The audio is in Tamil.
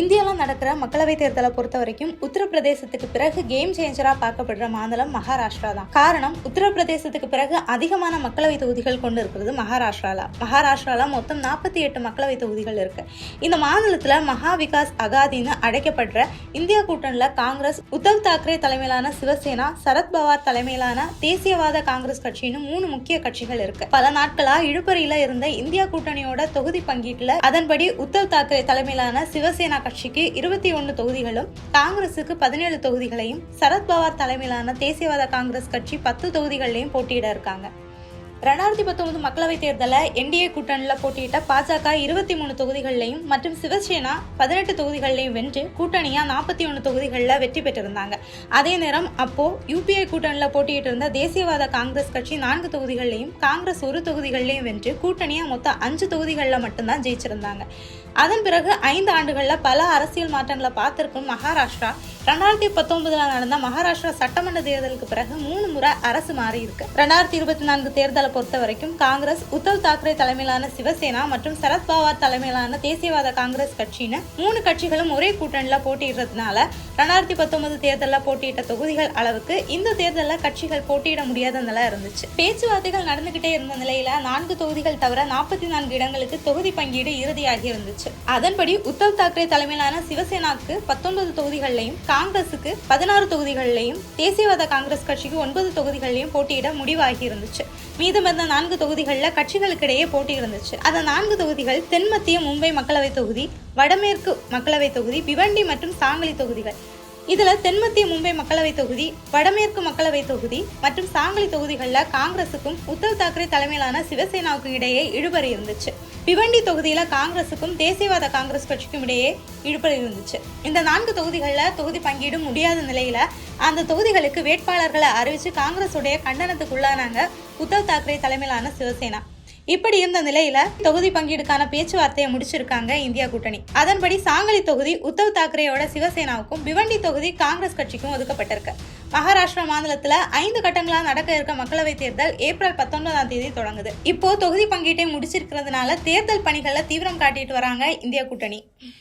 இந்தியாவில் நடக்கிற மக்களவைத் தேர்தலை பொறுத்த வரைக்கும் உத்தரப்பிரதேசத்துக்கு பிறகு கேம் சேஞ்சரா பார்க்கப்படுற மாநிலம் மகாராஷ்டிரா தான். காரணம் உத்தரப்பிரதேசத்துக்கு பிறகு அதிகமான மக்களவை தொகுதிகள் கொண்டு இருக்கிறது மகாராஷ்டிரால. மகாராஷ்டிரால மொத்தம் நாற்பத்தி எட்டு மக்களவை தொகுதிகள் இருக்கு. இந்த மாநிலத்துல மகா விகாஸ் அகாதின்னு அழைக்கப்படுற இந்தியா கூட்டணியில் காங்கிரஸ் உத்தவ் தாக்கரே தலைமையிலான சிவசேனா சரத்பவார் தலைமையிலான தேசியவாத காங்கிரஸ் கட்சின்னு மூணு முக்கிய கட்சிகள் இருக்கு. பல நாட்களா இழுபறியில இருந்த இந்தியா கூட்டணியோட தொகுதி பங்கீட்டுல அதன்படி உத்தவ் தாக்கரே தலைமையிலான சிவசேனா கட்சிக்கு இருபத்தி ஒன்று தொகுதிகளும் காங்கிரசுக்கு பதினேழு தொகுதிகளையும் சரத்பவார் தலைமையிலான தேசியவாத காங்கிரஸ் கட்சி பத்து தொகுதிகளையும் போட்டியிட இருக்காங்க. ரெண்டாயிரத்தி பத்தொன்பது மக்களவைத் தேர்தலில் என்டிஏ கூட்டணியில் போட்டியிட்ட பாஜக இருபத்தி மூணு தொகுதிகள்லையும் மற்றும் சிவசேனா பதினெட்டு தொகுதிகள்லையும் வென்று கூட்டணியாக நாற்பத்தி ஒன்று தொகுதிகளில் வெற்றி பெற்றிருந்தாங்க. அதே நேரம் அப்போ யூபிஐ கூட்டணியில் போட்டியிட்டு இருந்த தேசியவாத காங்கிரஸ் கட்சி நான்கு தொகுதிகள்லையும் காங்கிரஸ் ஒரு தொகுதிகள்லையும் வென்று கூட்டணியாக மொத்தம் அஞ்சு தொகுதிகளில் மட்டும்தான் ஜெயிச்சிருந்தாங்க. அதன் பிறகு ஐந்து ஆண்டுகளில் பல அரசியல் மாற்றங்களை பார்த்திருக்கும் மகாராஷ்டிரா ரெண்டாயிரத்தி பத்தொன்பதுல நடந்த மகாராஷ்டிரா சட்டமன்ற தேர்தலுக்கு பிறகு மூணு முறை அரசு மாறி இருக்கு ரெண்டாயிரத்தி இருபத்தி நான்கு தேர்தலை பொறுத்த வரைக்கும் காங்கிரஸ் உத்தவ் தாக்கரே தலைமையிலான சிவசேனா மற்றும் சரத்பவார் தலைமையிலான தேசியவாத காங்கிரஸ் கட்சின்னு மூணு கட்சிகளும் ஒரே கூட்டணியில போட்டியிடுறதுனால ரெண்டாயிரத்தி பத்தொன்பது தேர்தலில் போட்டியிட்ட தொகுதிகள் அளவுக்கு இந்த தேர்தலில் கட்சிகள் போட்டியிட முடியாத நிலை இருந்துச்சு. பேச்சுவார்த்தைகள் நடந்துகிட்டே இருந்த நிலையில நான்கு தொகுதிகள் தவிர நாற்பத்தி நான்கு இடங்களுக்கு தொகுதி பங்கீடு இறுதியாகி இருந்துச்சு. அதன்படி உத்தவ் தாக்கரே தலைமையிலான சிவசேனாவுக்கு பத்தொன்பது தொகுதிகளிலையும் காங்கிரஸுக்கு பதினாறு தொகுதிகளிலையும் தேசியவாத காங்கிரஸ் கட்சிக்கு ஒன்பது தொகுதிகளிலையும் போட்டியிட முடிவாகி இருந்துச்சு மீதமிருந்த நான்கு தொகுதிகளில் கட்சிகளுக்கிடையே போட்டி இருந்துச்சு அந்த நான்கு தொகுதிகள் தென்மத்திய மும்பை மக்களவை தொகுதி வடமேற்கு மக்களவை தொகுதி பிவண்டி மற்றும் சாங்கலி தொகுதிகள். இதுல தென்மத்திய மும்பை மக்களவை தொகுதி வடமேற்கு மக்களவை தொகுதி மற்றும் சாங்கலி தொகுதிகளில் காங்கிரசுக்கும் உத்தவ் தாக்கரே தலைமையிலான சிவசேனாவுக்கும் இடையே இழுபறி இருந்துச்சு. பிவண்டி தொகுதியில காங்கிரசுக்கும் தேசியவாத காங்கிரஸ் கட்சிக்கும் இடையே இழுபறி இருந்துச்சு. இந்த நான்கு தொகுதிகளில் தொகுதி பங்கீடு முடியாத நிலையில அந்த தொகுதிகளுக்கு வேட்பாளர்களை அறிவிச்சு காங்கிரஸுடைய கண்டனத்துக்குள்ளானாங்க உத்தவ் தாக்கரே தலைமையிலான சிவசேனா. இப்படி இருந்த நிலையில தொகுதி பங்கீடுக்கான பேச்சுவார்த்தையை முடிச்சிருக்காங்க இந்தியா கூட்டணி. அதன்படி சாங்கலி தொகுதி உத்தவ் தாக்கரேயோட சிவசேனாவுக்கும் பிவண்டி தொகுதி காங்கிரஸ் கட்சிக்கும் ஒதுக்கப்பட்டிருக்கு. மகாராஷ்டிரா மாநிலத்துல ஐந்து கட்டங்களா நடக்க இருக்க மக்களவை தேர்தல் ஏப்ரல் பத்தொன்பதாம் தேதி தொடங்குது. இப்போ தொகுதி பங்கீட்டை முடிச்சிருக்கிறதுனால தேர்தல் பணிகள்ல தீவிரம் காட்டிட்டு வராங்க இந்தியா கூட்டணி.